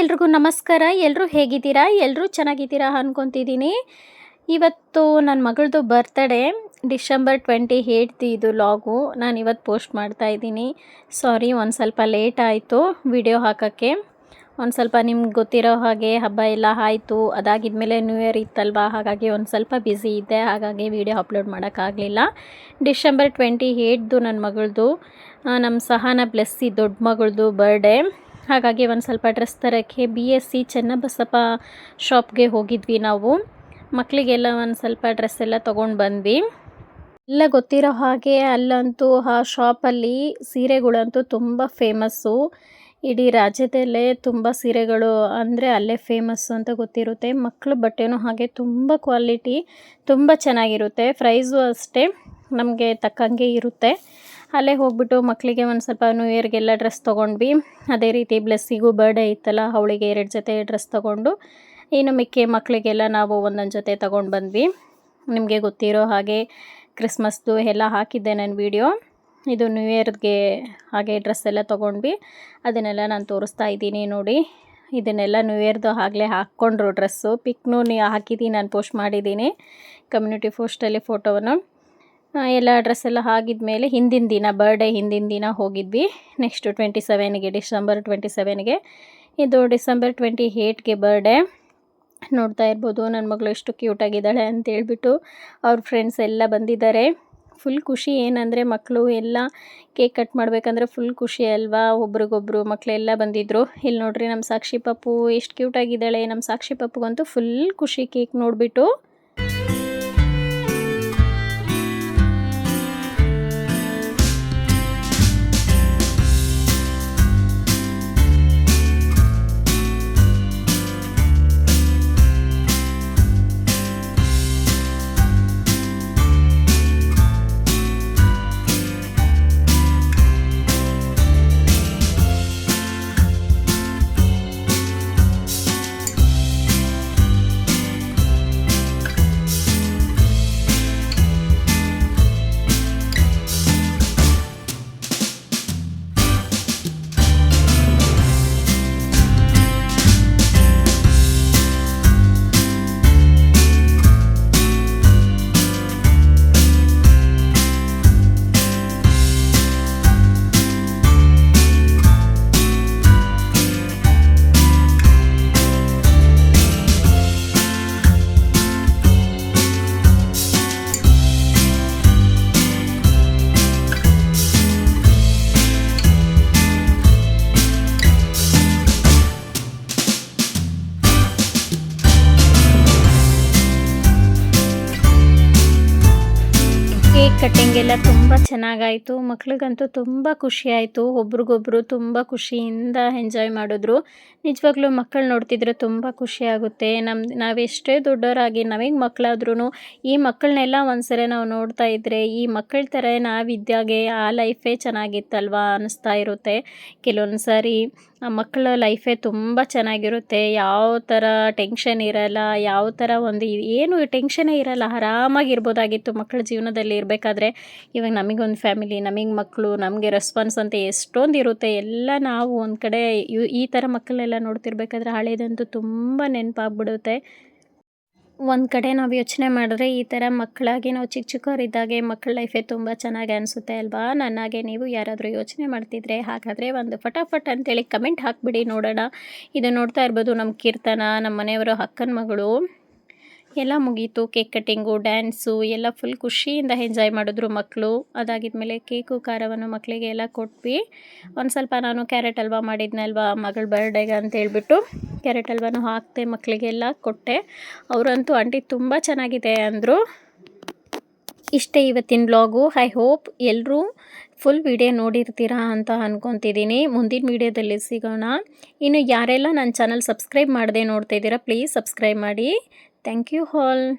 ಎಲ್ರಿಗೂ ನಮಸ್ಕಾರ. ಎಲ್ಲರೂ ಹೇಗಿದ್ದೀರಾ? ಎಲ್ಲರೂ ಚೆನ್ನಾಗಿದ್ದೀರಾ ಅಂದ್ಕೊತಿದ್ದೀನಿ ಇವತ್ತು ನನ್ನ ಮಗಳದು ಬರ್ತ್ಡೇ ಡಿಸೆಂಬರ್ ಟ್ವೆಂಟಿ ಏಯ್ಟ್ ಇದು ಲಾಗು ನಾನು ಇವತ್ತು ಪೋಸ್ಟ್ ಮಾಡ್ತಾ ಇದ್ದೀನಿ. ಸಾರಿ, ಒಂದು ಸ್ವಲ್ಪ ಲೇಟ್ ಆಯಿತು ವಿಡಿಯೋ ಹಾಕೋಕ್ಕೆ. ಒಂದು ಸ್ವಲ್ಪ ನಿಮ್ಗೆ ಗೊತ್ತಿರೋ ಹಾಗೆ ಹಬ್ಬ ಎಲ್ಲ ಆಯಿತು. ಅದಾಗಿದ್ಮೇಲೆ ನ್ಯೂ ಇಯರ್ ಇತ್ತಲ್ವಾ? ಹಾಗಾಗಿ ಒಂದು ಸ್ವಲ್ಪ ಬ್ಯುಸಿ ಇದ್ದೆ. ಹಾಗಾಗಿ ವಿಡಿಯೋ ಅಪ್ಲೋಡ್ ಮಾಡೋಕ್ಕಾಗಲಿಲ್ಲ ಡಿಸೆಂಬರ್ ಟ್ವೆಂಟಿ ಏಯ್ಟ್ದು ನನ್ನ ಮಗಳದು ನಮ್ಮ ಸಹನ ಬ್ಲೆಸ್ಸಿ ದೊಡ್ಡ ಮಗಳದು ಬರ್ಡೇ ಹಾಗಾಗಿ ಒಂದು ಸ್ವಲ್ಪ ಡ್ರೆಸ್ ತರೋಕ್ಕೆ ಬಿ ಎಸ್ ಸಿ ಚೆನ್ನಬಸಪ್ಪ ಶಾಪ್ಗೆ ಹೋಗಿದ್ವಿ ನಾವು. ಮಕ್ಕಳಿಗೆಲ್ಲ ಒಂದು ಸ್ವಲ್ಪ ಡ್ರೆಸ್ ಎಲ್ಲ ತೊಗೊಂಡು ಬಂದ್ವಿ. ಎಲ್ಲ ಗೊತ್ತಿರೋ ಹಾಗೆ ಅಲ್ಲಂತೂ ಆ ಶಾಪಲ್ಲಿ ಸೀರೆಗಳಂತೂ ತುಂಬ ಫೇಮಸ್ಸು ಇಡೀ ರಾಜ್ಯದಲ್ಲೇ ತುಂಬ ಸೀರೆಗಳು ಅಂದರೆ ಅಲ್ಲೇ ಫೇಮಸ್ಸು ಅಂತ ಗೊತ್ತಿರುತ್ತೆ. ಮಕ್ಕಳು ಬಟ್ಟೆನೂ ಹಾಗೆ ತುಂಬ ಕ್ವಾಲಿಟಿ ತುಂಬ ಚೆನ್ನಾಗಿರುತ್ತೆ. ಪ್ರೈಸು ಅಷ್ಟೇ, ನಮಗೆ ತಕ್ಕಂಗೆ ಇರುತ್ತೆ. ಅಲ್ಲೇ ಹೋಗ್ಬಿಟ್ಟು ಮಕ್ಕಳಿಗೆ ಒಂದು ಸ್ವಲ್ಪ ನ್ಯೂ ಇಯರ್ಗೆಲ್ಲ ಡ್ರೆಸ್ ತೊಗೊಂಡ್ವಿ. ಅದೇ ರೀತಿ ಬ್ಲೆಸ್ಸಿಗೂ ಬರ್ಡೇ ಇತ್ತಲ್ಲ, ಅವಳಿಗೆ ಎರಡು ಜೊತೆ ಡ್ರೆಸ್ ತೊಗೊಂಡು. ಇನ್ನು ಮಿಕ್ಕಿ ಮಕ್ಕಳಿಗೆಲ್ಲ ನಾವು ಒಂದೊಂದು ಜೊತೆ ತೊಗೊಂಡು ಬಂದ್ವಿ. ನಿಮಗೆ ಗೊತ್ತಿರೋ ಹಾಗೆ ಕ್ರಿಸ್ಮಸ್ದು ಎಲ್ಲ ಹಾಕಿದ್ದೆ ನನ್ನ ವೀಡಿಯೋ ಇದು ನ್ಯೂ ಇಯರ್ಗೆ ಹಾಗೆ ಡ್ರೆಸ್ ಎಲ್ಲ ತೊಗೊಂಡ್ವಿ. ಅದನ್ನೆಲ್ಲ ನಾನು ತೋರಿಸ್ತಾ ಇದ್ದೀನಿ ನೋಡಿ. ಇದನ್ನೆಲ್ಲ ನ್ಯೂ ಇಯರ್ದು ಆಗಲೇ ಹಾಕ್ಕೊಂಡ್ರು ಡ್ರೆಸ್ಸು ಪಿಕ್ನೂ ಹಾಕಿದ್ದೀನಿ ನಾನು ಪೋಸ್ಟ್ ಮಾಡಿದ್ದೀನಿ. ಕಮ್ಯುನಿಟಿ ಪೋಸ್ಟಲ್ಲಿ ಫೋಟೋವನ್ನು ಎಲ್ಲ ಡ್ರೆಸ್ ಎಲ್ಲ ಆಗಿದ್ಮೇಲೆ ಹಿಂದಿನ ದಿನ ಬರ್ಡೇ ಹಿಂದಿನ ದಿನ ಹೋಗಿದ್ವಿ. ನೆಕ್ಸ್ಟು ಟ್ವೆಂಟಿ ಸೆವೆನ್ಗೆ ಡಿಸೆಂಬರ್ ಟ್ವೆಂಟಿ ಸೆವೆನ್ಗೆ ಇದು ಡಿಸೆಂಬರ್ ಟ್ವೆಂಟಿ ಏಯ್ಟ್ಗೆ ಬರ್ಡೇ ನೋಡ್ತಾ ಇರ್ಬೋದು ನನ್ನ ಮಗಳು ಎಷ್ಟು ಕ್ಯೂಟಾಗಿದ್ದಾಳೆ ಅಂತೇಳ್ಬಿಟ್ಟು ಅವ್ರ ಫ್ರೆಂಡ್ಸ್ ಎಲ್ಲ ಬಂದಿದ್ದಾರೆ. ಫುಲ್ ಖುಷಿ ಏನಂದರೆ ಮಕ್ಕಳು ಎಲ್ಲ ಕೇಕ್ ಕಟ್ ಮಾಡಬೇಕಂದ್ರೆ ಫುಲ್ ಖುಷಿ ಅಲ್ವಾ? ಒಬ್ರಿಗೊಬ್ರು ಮಕ್ಕಳೆಲ್ಲ ಬಂದಿದ್ದರು ಇಲ್ಲಿ ನೋಡ್ರಿ ನಮ್ಮ ಸಾಕ್ಷಿ ಪಪ್ಪು, ಎಷ್ಟು ಕ್ಯೂಟಾಗಿದ್ದಾಳೆ ನಮ್ಮ ಸಾಕ್ಷಿ ಪಪ್ಪುಗಂತೂ ಫುಲ್ ಖುಷಿ ಕೇಕ್ ನೋಡಿಬಿಟ್ಟು ಕೇಕ್ ಕಟ್ಟಿಂಗ್ ಎಲ್ಲ ತುಂಬ ಚೆನ್ನಾಗಾಯಿತು. ಮಕ್ಳಿಗಂತೂ ತುಂಬ ಖುಷಿ ಆಯಿತು ಒಬ್ರಿಗೊಬ್ರು ತುಂಬ ಖುಷಿಯಿಂದ ಎಂಜಾಯ್ ಮಾಡಿದ್ರು. ನಿಜವಾಗ್ಲೂ ಮಕ್ಕಳು ನೋಡ್ತಿದ್ರೆ ತುಂಬ ಖುಷಿ ಆಗುತ್ತೆ. ನಮ್ಮ ನಾವೆಷ್ಟೇ ದೊಡ್ಡವರಾಗಿ ನಮಗೆ ಮಕ್ಕಳಾದ್ರೂ ಈ ಮಕ್ಕಳನ್ನೆಲ್ಲ ಒಂದ್ಸರಿ ನಾವು ನೋಡ್ತಾ ಇದ್ದರೆ ಈ ಮಕ್ಕಳ ಥರ ನಾವಿದ್ದಾಗೆ ಆ ಲೈಫೇ ಚೆನ್ನಾಗಿತ್ತಲ್ವಾ ಅನ್ನಿಸ್ತಾ ಇರುತ್ತೆ. ಕೆಲವೊಂದು ಸಾರಿ ಮಕ್ಕಳ ಲೈಫೇ ತುಂಬ ಚೆನ್ನಾಗಿರುತ್ತೆ. ಯಾವ ಥರ ಟೆನ್ಷನ್ ಇರಲ್ಲ, ಯಾವ ಥರ ಒಂದು ಏನು ಟೆನ್ಷನೇ ಇರಲ್ಲ. ಆರಾಮಾಗಿರ್ಬೋದಾಗಿತ್ತು ಮಕ್ಕಳ ಜೀವನದಲ್ಲಿ ಇರಬೇಕಾದ್ರೆ. ಇವಾಗ ನಮಗೊಂದು ಫ್ಯಾಮಿಲಿ ನಮಗೆ ಮಕ್ಕಳು ನಮಗೆ ರೆಸ್ಪಾನ್ಸ್ ಅಂತ ಎಷ್ಟೊಂದು ಇರುತ್ತೆ. ಎಲ್ಲ ನಾವು ಒಂದು ಕಡೆ ಈ ಥರ ಮಕ್ಕಳೆಲ್ಲ ನೋಡ್ತಿರ್ಬೇಕಾದ್ರೆ ಹಳೇದಂತೂ ತುಂಬ ನೆನಪಾಗ್ಬಿಡುತ್ತೆ. ಒಂದು ಕಡೆ ನಾವು ಯೋಚನೆ ಮಾಡಿದ್ರೆ ಈ ಥರ ಮಕ್ಕಳಾಗಿ ನಾವು ಚಿಕ್ಕ ಚಿಕ್ಕವರಿದ್ದಾಗೆ ಮಕ್ಕಳ ಲೈಫೇ ತುಂಬ ಚೆನ್ನಾಗಿ ಅನಿಸುತ್ತೆ ಅಲ್ವಾ? ನನ್ನಾಗೆ ನೀವು ಯಾರಾದರೂ ಯೋಚನೆ ಮಾಡ್ತಿದ್ರೆ ಹಾಗಾದರೆ ಒಂದು ಫಟಾಫಟ್ ಅಂತೇಳಿ ಕಮೆಂಟ್ ಹಾಕಿಬಿಡಿ ನೋಡೋಣ. ಇದು ನೋಡ್ತಾ ಇರ್ಬೋದು ನಮ್ಮ ಕೀರ್ತನ ನಮ್ಮ ಮನೆಯವರು ಅಕ್ಕನ ಮಗಳು. ಎಲ್ಲ ಮುಗೀತು. ಕೇಕ್ ಕಟ್ಟಿಂಗು ಡ್ಯಾನ್ಸು ಎಲ್ಲ ಫುಲ್ ಖುಷಿಯಿಂದ ಎಂಜಾಯ್ ಮಾಡಿದ್ರು ಮಕ್ಕಳು ಅದಾಗಿದ್ಮೇಲೆ ಕೇಕು, ಖಾರವನ್ನು ಮಕ್ಕಳಿಗೆ ಎಲ್ಲ ಕೊಟ್ವಿ. ಒಂದು ಸ್ವಲ್ಪ ನಾನು ಕ್ಯಾರೆಟ್ ಹಲ್ವಾ ಮಾಡಿದ್ನಲ್ವಾ ಮಗಳ ಬರ್ಡೇಗೆ ಅಂತ ಹೇಳ್ಬಿಟ್ಟು ಕ್ಯಾರೆಟ್ ಹಲ್ವಾನು ಹಾಕ್ತೆ ಮಕ್ಕಳಿಗೆಲ್ಲ ಕೊಟ್ಟೆ. ಅವರಂತೂ ಆಂಟಿ ತುಂಬ ಚೆನ್ನಾಗಿದೆ ಅಂದರು. ಇಷ್ಟೇ ಇವತ್ತಿನ ಬ್ಲಾಗು ಐ ಹೋಪ್ ಎಲ್ಲರೂ ಫುಲ್ ವಿಡಿಯೋ ನೋಡಿರ್ತೀರಾ ಅಂತ ಅಂದ್ಕೊತಿದ್ದೀನಿ ಮುಂದಿನ ವೀಡಿಯೋದಲ್ಲಿ ಸಿಗೋಣ. ಇನ್ನು ಯಾರೆಲ್ಲ ನನ್ನ ಚಾನಲ್ ಸಬ್ಸ್ಕ್ರೈಬ್ ಮಾಡದೆ ನೋಡ್ತಾ ಇದ್ದೀರಾ ಪ್ಲೀಸ್ ಸಬ್ಸ್ಕ್ರೈಬ್ ಮಾಡಿ. Thank you all.